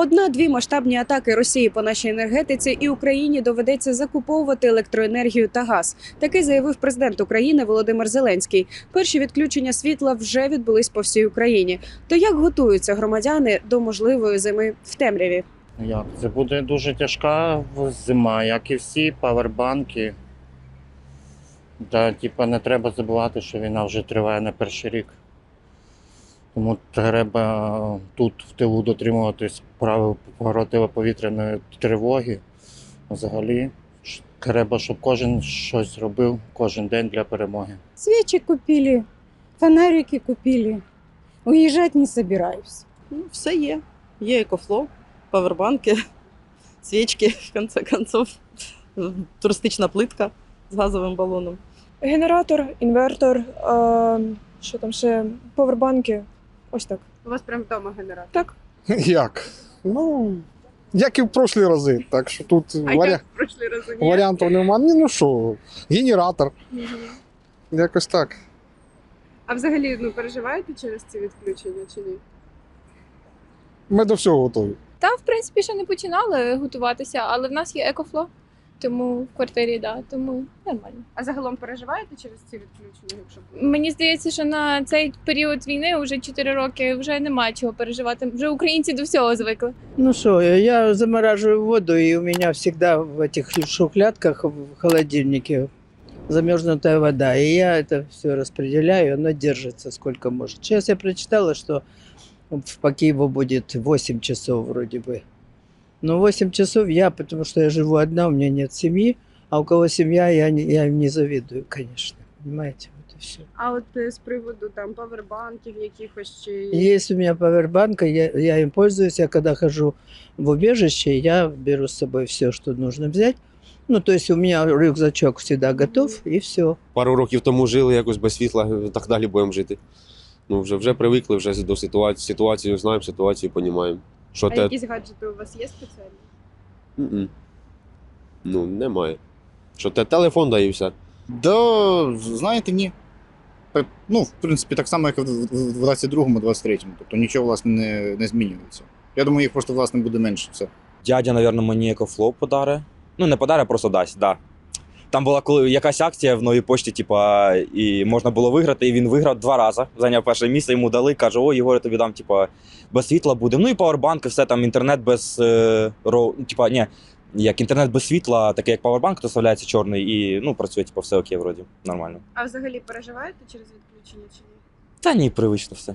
Одна-дві масштабні атаки Росії по нашій енергетиці, і Україні доведеться закуповувати електроенергію та газ. Таки заявив президент України Володимир Зеленський. Перші відключення світла вже відбулись по всій Україні. То як готуються громадяни до можливої зими в темряві? Як? Це буде дуже тяжка зима, як і всі павербанки. Та, типа, не треба забувати, що війна вже триває не перший рік. Тому треба тут в тилу дотримуватись правил противоповітряної тривоги. Взагалі, треба, щоб кожен щось робив кожен день для перемоги. Свечи купили, фонарики купили. Уезжать не собираюсь. Ну, все є. Є екофло, павербанки, свічки, в конце концов, туристична плитка з газовим балоном. Генератор, інвертор, е, що там ще повербанки. Ось так. У вас прямо вдома генератор. Так. Як? Ну, як і в прошлі рази. Так що тут варі... в прошлі рази? варіантів немає. Ні, ну що, генератор. Якось так. А взагалі ну переживаєте через ці відключення чи ні? Ми до всього готові. Та, в принципі, ще не починали готуватися, але в нас є екофло, тому в квартирі, да, тому нормально. А загалом переживаєте через ці відключення? Якщо Мені здається, що на цей період війни вже 4 роки вже немає чого переживати. Вже українці до всього звикли. Ну что, я замораживаю воду, и у меня всегда в этих шухлядках в холодильнике замерзнутая вода. И я это все распределяю, оно держится сколько может. Сейчас я прочитала, что в- по Киеву будет 8 часов вроде бы. Но 8 часов я, потому что я живу одна, у меня нет семьи, а у кого семья, я, не, я им не завидую, конечно. Понимаете, вот и все. А от е, з приводу там павербанків якихось чи Есть у меня павербанка, я, я им пользуюсь. Я когда хожу в убежище, я беру с собой все, что нужно взять. Ну, то есть у меня рюкзачок всегда готов, mm-hmm. и все. пару років тому жили якось без світла, так далі будемо жити. Ну, вже, вже привикли вже до ситуації, ситуацію знаємо, ситуацію розуміємо. Що а те. якісь гаджети у вас є спеціальні? М-м. Ну, немає. Що те телефон да і все. Да, знаєте, ні. Так, Ну, в принципі, так само, як і в в 22-му, 23-му. Тобто нічого, власне, не, не змінюється. Я думаю, їх просто, власне, буде менше. Все. Дядя, напевно, мені екофлоу подаре. Ну, не подаре, а просто дасть, да. Там була коли якась акція в новій пошті, типа, і можна було виграти, і він виграв два рази. Зайняв перше місце, йому дали, каже: о, Єгор, я тобі дам, типа, без світла буде. Ну і павербанк, і все там, інтернет без е, роу, типа, ні, як інтернет без світла, такий як павербанк, то вставляється чорний і ну, працює, типа, все окей, вроді, нормально. А взагалі переживаєте через відключення чи ні? Та ні, привично все.